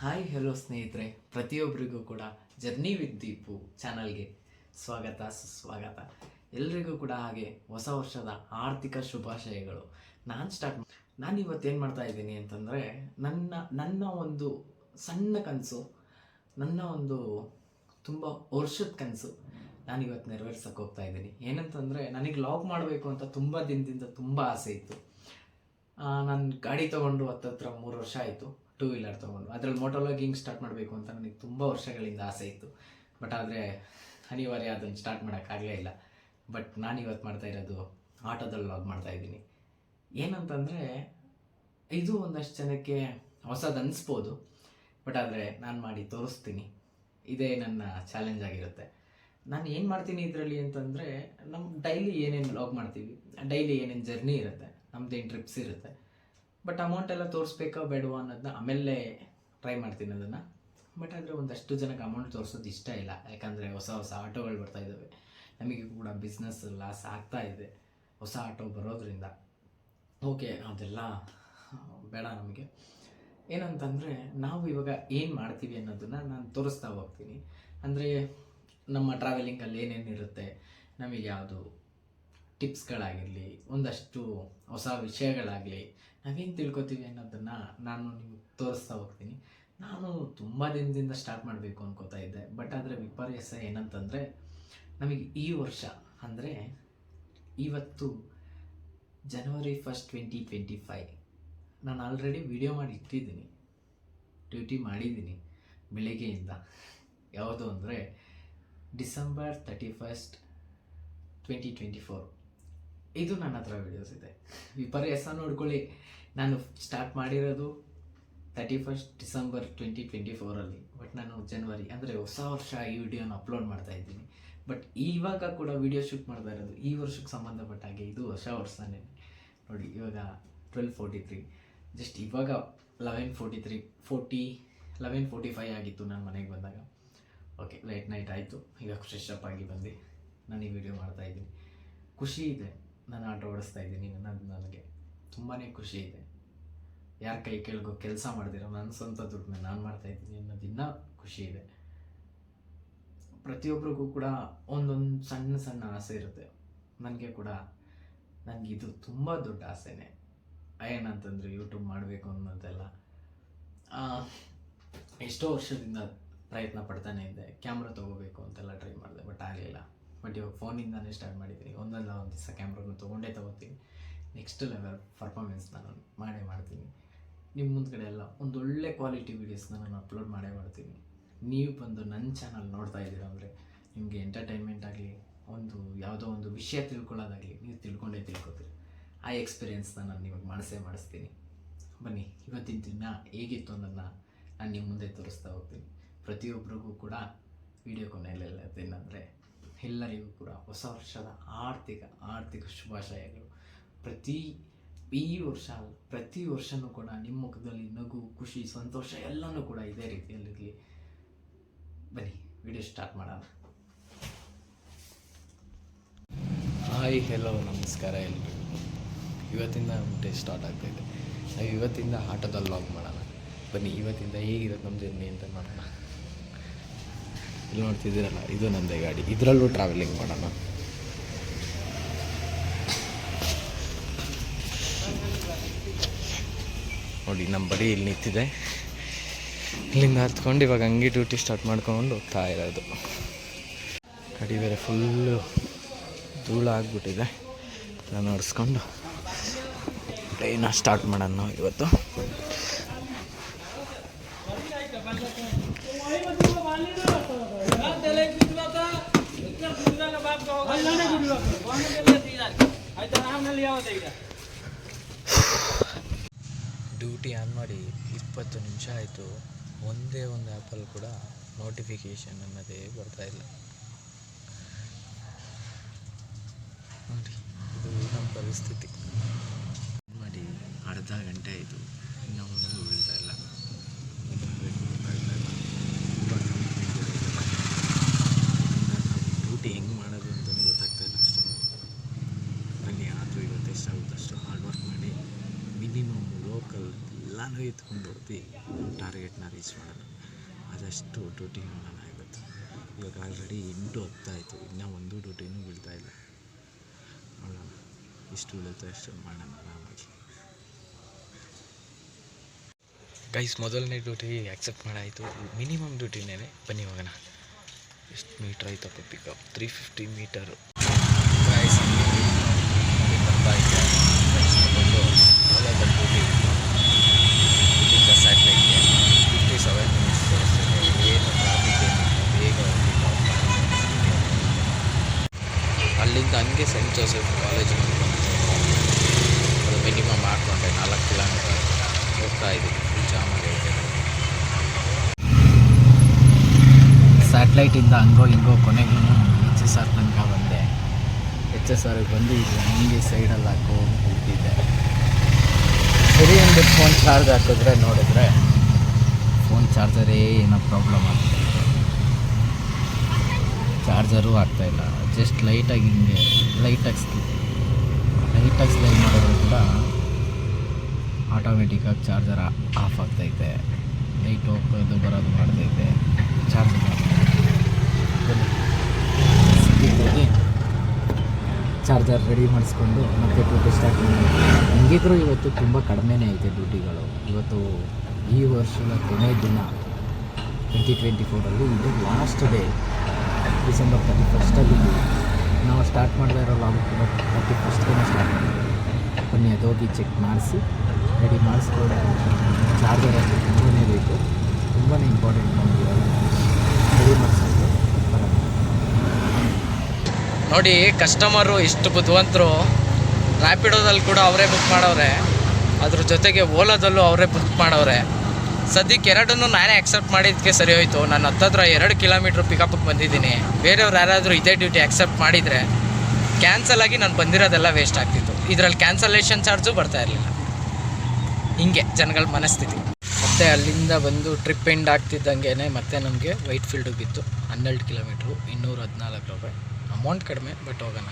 Hi hello ಸ್ನೇಹಿತರೆ, ಪ್ರತಿಯೊಬ್ಬರಿಗೂ ಕೂಡ ಜರ್ನಿ ವಿತ್ ದೀಪು ಚಾನಲ್ಗೆ ಸ್ವಾಗತ, ಸುಸ್ವಾಗತ. ಎಲ್ರಿಗೂ ಕೂಡ ಹಾಗೆ ಹೊಸ ವರ್ಷದ ಆರ್ಥಿಕ ಶುಭಾಶಯಗಳು. ನಾನು ಸ್ಟಾರ್ಟ್ ನಾನು ಇವತ್ತೇನು ಮಾಡ್ತಾ ಇದ್ದೀನಿ ಅಂತಂದರೆ, ನನ್ನ ನನ್ನ ಒಂದು ಸಣ್ಣ ಕನಸು, ನನ್ನ ಒಂದು ತುಂಬ ವರ್ಷದ ಕನಸು ನಾನು ಇವತ್ತು ನೆರವೇರ್ಸಕ್ಕೆ ಹೋಗ್ತಾ ಇದ್ದೀನಿ. ಏನಂತಂದರೆ, ನನಗೆ ಲಾಗ್ ಮಾಡಬೇಕು ಅಂತ ತುಂಬ ದಿನದಿಂದ ತುಂಬ ಆಸೆ ಇತ್ತು. ನಾನು ಗಾಡಿ ತೊಗೊಂಡು ಹತ್ತತ್ರ ಮೂರು ವರ್ಷ ಆಯಿತು. ಟೂ ವೀಲರ್ ತೊಗೊಂಡು. ಅದರಲ್ಲಿ ಮೋಟೋಲಾಗಿಂಗ್ ಸ್ಟಾರ್ಟ್ ಮಾಡಬೇಕು ಅಂತ ನನಗೆ ತುಂಬ ವರ್ಷಗಳಿಂದ ಆಸೆ ಇತ್ತು. ಬಟ್ ಆದರೆ ಅನಿವಾರ್ಯ ಅದನ್ನು ಸ್ಟಾರ್ಟ್ ಮಾಡೋಕ್ಕಾಗಲೇ ಇಲ್ಲ. ಬಟ್ ನಾನು ಇವತ್ತು ಮಾಡ್ತಾ ಇರೋದು ಆಟೋದಲ್ಲಿ ಲಾಗ್ ಮಾಡ್ತಾ ಇದ್ದೀನಿ. ಏನಂತಂದರೆ, ಇದು ಒಂದಷ್ಟು ಜನಕ್ಕೆ ಹೊಸದು ಅನಿಸ್ಬೋದು. ಬಟ್ ಆದರೆ ನಾನು ಮಾಡಿ ತೋರಿಸ್ತೀನಿ. ಇದೇ ನನ್ನ ಚಾಲೆಂಜ್ ಆಗಿರುತ್ತೆ. ನಾನು ಏನು ಮಾಡ್ತೀನಿ ಇದರಲ್ಲಿ ಅಂತಂದರೆ ನಮ್ಮ ಡೈಲಿ ಏನೇನು ಲಾಗ್ ಮಾಡ್ತೀವಿ ಡೈಲಿ ಏನೇನು ಜರ್ನಿ ಇರುತ್ತೆ, ನಮ್ದೇನು ಟ್ರಿಪ್ಸ್ ಇರುತ್ತೆ ಬಟ್ ಅಮೌಂಟ್ ಎಲ್ಲ ತೋರಿಸ್ಬೇಕಾ ಬೇಡವಾ ಅನ್ನೋದನ್ನ ಆಮೇಲೆ ಟ್ರೈ ಮಾಡ್ತೀನಿ ಅದನ್ನು. ಬಟ್ ಆದರೆ ಒಂದಷ್ಟು ಜನಕ್ಕೆ ಅಮೌಂಟ್ ತೋರಿಸೋದು ಇಷ್ಟ ಇಲ್ಲ. ಯಾಕಂದರೆ ಹೊಸ ಹೊಸ ಆಟೋಗಳು ಬರ್ತಾ ಇದ್ದಾವೆ ನಮಗೆ ಕೂಡ ಬಿಸ್ನೆಸ್ ಲಾಸ್ ಆಗ್ತಾ ಇದೆ. ಹೊಸ ಆಟೋ ಬರೋದ್ರಿಂದ. ಓಕೆ ಅದೆಲ್ಲ ಬೇಡ ನಮಗೆ. ಏನಂತಂದರೆ ನಾವು ಇವಾಗ ಏನು ಮಾಡ್ತೀವಿ ಅನ್ನೋದನ್ನು ನಾನು ತೋರಿಸ್ತಾ ಹೋಗ್ತೀನಿ. ಅಂದರೆ ನಮ್ಮ ಟ್ರಾವೆಲಿಂಗಲ್ಲಿ ಏನೇನಿರುತ್ತೆ, ನಮಗೆ ಯಾವುದು ಟಿಪ್ಸ್ಗಳಾಗಿರಲಿ, ಒಂದಷ್ಟು ಹೊಸ ವಿಷಯಗಳಾಗಲಿ, ನಾವೇನು ತಿಳ್ಕೊತೀವಿ ಅನ್ನೋದನ್ನು ನಾನು ನಿಮ್ಗೆ ತೋರಿಸ್ತಾ ಹೋಗ್ತೀನಿ. ನಾನು ತುಂಬ ದಿನದಿಂದ ಸ್ಟಾರ್ಟ್ ಮಾಡಬೇಕು ಅನ್ಕೋತಾ ಇದ್ದೆ, ಬಟ್ ಆದರೆ ವಿಪರ್ಯಾಸ ಏನಂತಂದರೆ, ನಮಗೆ ಈ ವರ್ಷ ಅಂದರೆ ಇವತ್ತು ಜನವರಿ ಫಸ್ಟ್ ಟ್ವೆಂಟಿ ಟ್ವೆಂಟಿ ಫೈವ್. ನಾನು ಆಲ್ರೆಡಿ ವಿಡಿಯೋ ಮಾಡಿ ಇಟ್ಟಿದ್ದೀನಿ ಡ್ಯೂಟಿ ಮಾಡಿದ್ದೀನಿ ಬೆಳಗ್ಗೆಯಿಂದ. ಯಾವುದು ಅಂದರೆ December thirty first twenty twenty four. ಇದು ನನ್ನ ಹತ್ರ ವೀಡಿಯೋಸ್ ಇದೆ. ವಿಪರ್ಯಾಸ ನೋಡ್ಕೊಳ್ಳಿ. ನಾನು ಸ್ಟಾರ್ಟ್ ಮಾಡಿರೋದು thirty first December twenty twenty ಫೋರಲ್ಲಿ but ನಾನು ಜನವರಿ ಅಂದರೆ ಹೊಸ ವರ್ಷ ಈ ವಿಡಿಯೋನ ಅಪ್ಲೋಡ್ ಮಾಡ್ತಾ ಇದ್ದೀನಿ. ಬಟ್ ಇವಾಗ ಕೂಡ ವಿಡಿಯೋ ಶೂಟ್ ಮಾಡ್ತಾ ಇರೋದು ಈ ವರ್ಷಕ್ಕೆ ಸಂಬಂಧಪಟ್ಟ ಹಾಗೆ ಇದು ಹೊಸ ವರ್ಷನೇ. ನೋಡಿ, ಇವಾಗ ಟ್ವೆಲ್ ಫೋರ್ಟಿ ತ್ರೀ ಜಸ್ಟ್ ಇವಾಗ eleven forty three forty eleven forty five ಆಗಿತ್ತು ನಾನು ಮನೆಗೆ ಬಂದಾಗ. ಓಕೆ ಲೇಟ್ ನೈಟ್ ಆಯಿತು. ಈಗ ಫ್ರೆಶ್ ಅಪ್ ಆಗಿ ಬಂದು ನಾನು ಈ ವಿಡಿಯೋ ಮಾಡ್ತಾ ಇದ್ದೀನಿ. ಖುಷಿ ಇದೆ. ನಾನು ಆಟೋ ಓಡಿಸ್ತಾ ಇದ್ದೀನಿ ನನ್ನ ನನಗೆ. ತುಂಬಾ ಖುಷಿ ಇದೆ. ಯಾರ ಕೈ ಕೆಳಗೋ ಕೆಲಸ ಮಾಡಿದಿರೋ ನನ್ನ ಸ್ವಂತ ದುಡ್ಡನ್ನ ನಾನು ಮಾಡ್ತಾ ಇದ್ದೀನಿ ಅನ್ನೋದು ಇನ್ನೂ ಖುಷಿ ಇದೆ. ಪ್ರತಿಯೊಬ್ಬರಿಗೂ ಕೂಡ ಒಂದೊಂದು ಸಣ್ಣ ಸಣ್ಣ ಆಸೆ ಇರುತ್ತೆ. ನನಗೆ ಕೂಡ ನನಗೆ ಇದು ತುಂಬ ದೊಡ್ಡ ಆಸೆನೇ. ಏನಂತಂದರೆ ಯೂಟ್ಯೂಬ್ ಮಾಡಬೇಕು ಅನ್ನೋದೆಲ್ಲ. ಎಷ್ಟೋ ವರ್ಷದಿಂದ ಪ್ರಯತ್ನ ಪಡ್ತಾನೆ ಇದ್ದೆ. ಕ್ಯಾಮ್ರಾ ತೊಗೋಬೇಕು ಅಂತೆಲ್ಲ ಟ್ರೈ ಮಾಡಿದೆ, ಬಟ್ ಆಗಲಿಲ್ಲ. ಬಟ್ ಇವಾಗ ಫೋನಿಂದಾನೇ ಸ್ಟಾರ್ಟ್ ಮಾಡಿದ್ದೀನಿ ಒಂದಲ್ಲ ಒಂದು ದಿವಸ ಕ್ಯಾಮ್ರಾನ ತೊಗೊಂಡೇ ತೊಗೋತೀನಿ. ನೆಕ್ಸ್ಟ್ ಲೆವೆಲ್ ಪರ್ಫಾರ್ಮೆನ್ಸ್ ನಾನು ಮಾಡೇ ಮಾಡ್ತೀನಿ. ನಿಮ್ಮ ಮುಂದ್ಗಡೆ ಎಲ್ಲ ಒಂದು ಒಳ್ಳೆ ಕ್ವಾಲಿಟಿ ವೀಡಿಯೋಸ್ನ ನಾನು ಅಪ್ಲೋಡ್ ಮಾಡೇ ಮಾಡ್ತೀನಿ. ನೀವು ಬಂದು ನನ್ನ ಚಾನಲ್ ನೋಡ್ತಾ ಇದ್ದೀರ ಅಂದರೆ ನಿಮಗೆ ಎಂಟರ್ಟೈನ್ಮೆಂಟ್ ಆಗಲಿ, ಒಂದು ಯಾವುದೋ ಒಂದು ವಿಷಯ ತಿಳ್ಕೊಳ್ಳೋದಾಗಲಿ ನೀವು ತಿಳ್ಕೊಂಡೇ ತಿಳ್ಕೊತೀರಿ. ಆ ಎಕ್ಸ್ಪೀರಿಯೆನ್ಸ್ನ ನಾನು ನಿಮಗೆ ಮಾಡಿಸೇ ಮಾಡಿಸ್ತೀನಿ. ಬನ್ನಿ, ಇವತ್ತಿನ ದಿನ ಹೇಗಿತ್ತು ಅನ್ನೋದನ್ನ ನಾನು ನಿಮ್ಮ ಮುಂದೆ ತೋರಿಸ್ತಾ ಹೋಗ್ತೀನಿ. ಪ್ರತಿಯೊಬ್ಬರಿಗೂ ಕೂಡ ವಿಡಿಯೋ ಕೊನೆಯಲ್ಲೆಲ್ಲ ಏನಂದರೆ ಎಲ್ಲರಿಗೂ ಕೂಡ ಹೊಸ ವರ್ಷದ ಆರ್ಥಿಕ ಆರ್ಥಿಕ ಶುಭಾಶಯಗಳು. ಪ್ರತಿ ಈ ವರ್ಷ, ಪ್ರತಿ ವರ್ಷವೂ ಕೂಡ ನಿಮ್ಮ ಮುಖದಲ್ಲಿ ನಗು, ಖುಷಿ, ಸಂತೋಷ ಎಲ್ಲನೂ ಕೂಡ ಇದೇ ರೀತಿಯಲ್ಲಿ ಬನ್ನಿ, ವಿಡಿಯೋ ಸ್ಟಾರ್ಟ್ ಮಾಡೋಣ. ಹಾಯ್ ಹೆಲೋ ನಮಸ್ಕಾರ ಎಲ್ರಿಗೂ. ಇವತ್ತಿಂದ ಡೇ ಸ್ಟಾರ್ಟ್ ಆಗ್ತಾಯಿದೆ ನಾವು ಇವತ್ತಿಂದ ಆಟೋದಲ್ಲಿ ಲಾಗ್ ಮಾಡೋಣ. ಬನ್ನಿ, ಇವತ್ತಿಂದ ಹೇಗಿರುತ್ತೆ ನಮ್ಮ ಜರ್ನಿ ಅಂತ ನೋಡೋಣ. ಇಲ್ಲಿ ನೋಡ್ತಿದ್ದೀರಲ್ಲ, ಇದು ನನ್ನದೇ ಗಾಡಿ. ಇದರಲ್ಲೂ ಟ್ರಾವೆಲಿಂಗ್ ಮಾಡೋಣ. ನೋಡಿ ನಮ್ಮ ಬಡಿ ಇಲ್ಲಿ ನಿಂತಿದೆ. ಇಲ್ಲಿಂದ ಹತ್ಕೊಂಡು ಇವಾಗ ಹಂಗೆ ಡ್ಯೂಟಿ ಸ್ಟಾರ್ಟ್ ಮಾಡ್ಕೊಂಡು ಹೋಗ್ತಾ ಇರೋದು. ಗಾಡಿ ಬೇರೆ ಫುಲ್ಲು ಧೂಳು ಆಗಿಬಿಟ್ಟಿದೆ. ನಾನು ಒರೆಸ್ಕೊಂಡು ಟ್ರೈನ ಸ್ಟಾರ್ಟ್ ಮಾಡೋಣ ಇವತ್ತು ಡ್ಯೂಟಿ ಆನ್ ಮಾಡಿ ಇಪ್ಪತ್ತು ನಿಮಿಷ ಆಯಿತು. ಒಂದೇ ಒಂದು ಆ್ಯಪಲ್ಲಿ ಕೂಡ ನೋಟಿಫಿಕೇಶನ್ ಅನ್ನೋದೇ ಬರ್ತಾ ಇಲ್ಲ. ನೋಡಿ, ಇದು ನಮ್ಮ ಪರಿಸ್ಥಿತಿ. ಮಾಡಿ ಅರ್ಧ ಗಂಟೆ ಆಯಿತು. ಇನ್ನೂ ಒಂದು ಬೀಳ್ತಾ ಇಲ್ಲ ಡ್ಯೂಟಿ ಹೆಂಗೆ ಮಾಡೋದು ಅಂತಲೂ ಗೊತ್ತಾಗ್ತಾ ಇಲ್ಲ ಅಷ್ಟು ಬನ್ನಿ ಆದರೂ ಇವತ್ತು ಎತ್ಕೊಂಡು ಟಾರ್ಗೆಟ್ ಟಾರ್ಗೆಟ್ನ ರೀಚ್ ಮಾಡೋಣ. ಆದಷ್ಟು ಡ್ಯೂಟಿ ಮಾಡೋಣ ಇವತ್ತು ಇವಾಗ ಆಲ್ರೆಡಿ ಎಂಟು ಹತ್ತಾಯಿತು ಇನ್ನೂ ಒಂದು ಡ್ಯೂಟಿನೂ ಬೀಳ್ತಾ ಇಲ್ಲ. ನೋಡೋಣ. ಇಷ್ಟು ಬೀಳುತ್ತೋ ಅಷ್ಟು ಮಾಡೋಣ. ಆರಾಮಾಗಿ ಗೈಸ್ ಮೊದಲನೇ ಡ್ಯೂಟಿ ಆಕ್ಸೆಪ್ಟ್ ಮಾಡಾಯಿತು. ಮಿನಿಮಮ್ ಡ್ಯೂಟಿನೇ ಬನ್ನಿ ಹೋಗೋಣ. ಎಷ್ಟು ಮೀಟ್ರ್ ಆಯ್ತಪ್ಪ pickup three fifty meter guys ಇದ್ದೆ ಬಂದು ಮೊದಲ ಡ್ಯೂಟಿ ಇಲ್ಲಿಂದ ಸ್ಯಾಟ್ಲೈಟ್ಗೆ ಫಿಫ್ಟಿ ಸೆವೆನ್ ಮಿನಿಟ್ಸ್ ತೋರಿಸ್ತಿದೆ ಏನು ಟ್ರಾಫಿಕ್ ಏನಿಲ್ಲ ಬೇಗ ಹೋಗ್ಬಿಟ್ಟು ಹಂಗೆ ಸೆಂಟ್ ಜೋಸೆಫ್ ಕಾಲೇಜ್ ಅದು ಮಿನಿಮಮ್ ಹಾಕೊಂಡೆ ನಾಲ್ಕು ಕಿಲೋಮೀಟರ್ ಹೋಗ್ತಾ ಇದ್ದೀನಿ ಫುಲ್ ಜಾಮ್ ಆಗೈತೆ ಸ್ಯಾಟ್ಲೈಟಿಂದ ಹಂಗೋ ಹಿಂಗೋ ಕೊನೆಗೂ ಎಚ್ ಎಸ್ ಆರ್ ತನಕ ಬಂದೆ. ಎಚ್ ಎಸ್ ಆರ್ಗೆ ಬಂದು ಹಂಗೆ ಸೈಡಲ್ಲಿ ಹಾಕೋ ಹೋಗ್ತಿದ್ದೆ. ಸರಿ ಅಂದ್ಬಿಟ್ಟು ಫೋನ್ ಚಾರ್ಜ್ ಹಾಕಿದ್ರೆ ನೋಡಿದ್ರೆ ಫೋನ್ ಚಾರ್ಜರೇ ಏನೋ ಪ್ರಾಬ್ಲಮ್ ಆಗ್ತದೆ ಚಾರ್ಜರು ಆಗ್ತಾಯಿಲ್ಲ ಜಸ್ಟ್ ಲೈಟಾಗಿ ಹಿಂಗೆ ಲೈಟಾಗಿ ಲೈಟಾಗಿ ಸ್ಲೈಡ್ ಮಾಡಿದ್ರು ಕೂಡ ಆಟೋಮೆಟಿಕ್ಕಾಗಿ ಚಾರ್ಜರ್ ಆಫ್ ಆಗ್ತೈತೆ ಲೈಟ್ ಹೋಗೋದು ಬರೋದು ಮಾಡ್ತೈತೆ ಚಾರ್ಜ್ ಚಾರ್ಜರ್ ರೆಡಿ ಮಾಡಿಸ್ಕೊಂಡು ಮತ್ತೆ ಡ್ಯೂಟಿ ಸ್ಟಾರ್ಟ್ ಮಾಡಿ. ಹೆಂಗಿದ್ರು ಇವತ್ತು ತುಂಬ ಕಡಿಮೆನೇ ಐತೆ ಡ್ಯೂಟಿಗಳು ಇವತ್ತು ಈ ವರ್ಷದ ಕೊನೆಯ ದಿನ ಟ್ವೆಂಟಿ ಟ್ವೆಂಟಿ ಫೋರಲ್ಲಿ ಇದು ಲಾಸ್ಟ್ ಡೇ ಡಿಸೆಂಬರ್ ತರ್ಟಿ ಫಸ್ಟಲ್ಲಿ ನಾವು ಸ್ಟಾರ್ಟ್ ಮಾಡದೇ ಇರೋ ಲಾಗ್ ಕೂಡ ತರ್ಟಿ ಫಸ್ಟ್ಗೆ ಸ್ಟಾರ್ಟ್ ಮಾಡಿದ್ದೀವಿ ಬನ್ನಿ ಅದೋಗಿ ಚೆಕ್ ಮಾಡಿಸಿ ರೆಡಿ ಮಾಡಿಸ್ಕೊಂಡು ಚಾರ್ಜರ್ ಅಷ್ಟು ತುಂಬನೇ ಬೇಕು ತುಂಬಾ ಇಂಪಾರ್ಟೆಂಟ್ ನಮಗೆ ರೆಡಿ ಮಾಡಿಸ್ಕೊಂಡು ನೋಡಿ ಕಸ್ಟಮರು ಇಷ್ಟು ಬುದ್ಧಿವಂತರು ರ್ಯಾಪಿಡೋದಲ್ಲಿ ಕೂಡ ಅವರೇ ಬುಕ್ ಮಾಡವ್ರೆ. ಅದ್ರ ಜೊತೆಗೆ ಓಲಾದಲ್ಲೂ ಅವರೇ ಬುಕ್ ಮಾಡವ್ರೆ. ಸದ್ಯಕ್ಕೆ ಎರಡನ್ನೂ ನಾನೇ ಅಕ್ಸೆಪ್ಟ್ ಮಾಡಿದ್ದಕ್ಕೆ ಸರಿ ಹೋಯ್ತು. ನಾನು ಹತ್ತತ್ರ ಎರಡು ಕಿಲೋಮೀಟ್ರ್ ಪಿಕಪ್ಗೆ ಬಂದಿದ್ದೀನಿ. ಬೇರೆಯವ್ರು ಯಾರಾದರೂ ಇದೇ ಡ್ಯೂಟಿ ಅಕ್ಸೆಪ್ಟ್ ಮಾಡಿದರೆ ಕ್ಯಾನ್ಸಲ್ ಆಗಿ ನಾನು ಬಂದಿರೋದೆಲ್ಲ ವೇಸ್ಟ್ ಆಗ್ತಿತ್ತು. ಇದರಲ್ಲಿ ಕ್ಯಾನ್ಸಲೇಷನ್ ಚಾರ್ಜು ಬರ್ತಾ ಇರಲಿಲ್ಲ. ಹಿಂಗೆ ಜನಗಳ ಮನಸ್ಥಿತಿ. ಮತ್ತೆ ಅಲ್ಲಿಂದ ಬಂದು ಟ್ರಿಪ್ ಎಂಡ್ ಆಗ್ತಿದ್ದಂಗೆ ಮತ್ತೆ ನಮಗೆ ವೈಟ್ ಫೀಲ್ಡ್ ಬಿತ್ತು. ಹನ್ನೆರಡು ಕಿಲೋಮೀಟ್ರು ಇನ್ನೂರ ಹದಿನಾಲ್ಕು ರೂಪಾಯಿ. ಅಮೌಂಟ್ ಕಡಿಮೆ ಬಟ್ ಹೋಗೋಣ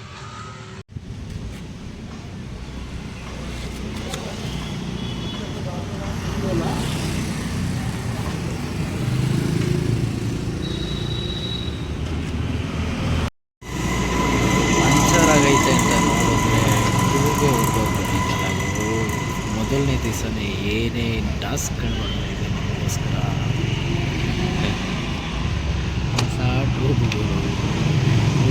ಪಂಚರ್ ಆಗೈತೆ ಅಂತ ನೋಡಿದ್ರೆ ಇವಾಗೆ ಹೊರಟೋಗ್ಬಿಟ್ಟಿದ್ದಲ್ಲ ಇವರು ಮೊದಲನೇ ದಿವಸನೇ ಏನೇನು ಟಾಸ್ಕ್ಗಳು ಮಾಡ್ತಾಯಿದೆ ನಮಗೋಸ್ಕರ ಹೊಸ ಟ್ಯೂಬ್ಗಳು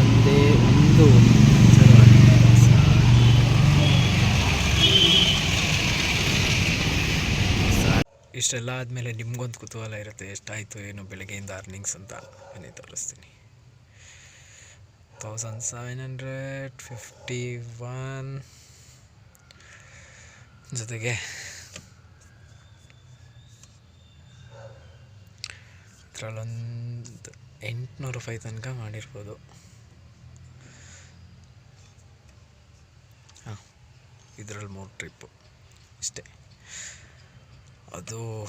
ಒಂದೇ ಒಂದು ಒಂದು ಪಂಚರ್ ಆಗಿಲ್ಲ ಸಾಕು. ಸಾಕು. ಇಷ್ಟೆಲ್ಲ ಆದಮೇಲೆ ನಿಮಗೊಂದು ಕುತೂಹಲ ಇರುತ್ತೆ, ಎಷ್ಟಾಯಿತು, ಏನು ಬೆಳಗ್ಗೆಯಿಂದ ಅರ್ನಿಂಗ್ಸ್ ಅಂತ ನಾನು ತೋರಿಸ್ತೀನಿ. Thousand seven hundred fifty one ಜೊತೆಗೆ ಇದರಲ್ಲೊಂದು ಎಂಟುನೂರು ರೂಪಾಯಿ ತನಕ ಮಾಡಿರ್ಬೋದು. ಹಾಂ, ಇದರಲ್ಲಿ ಮೂರು ಟ್ರಿಪ್ಪು ಇಷ್ಟೇ. ಅದು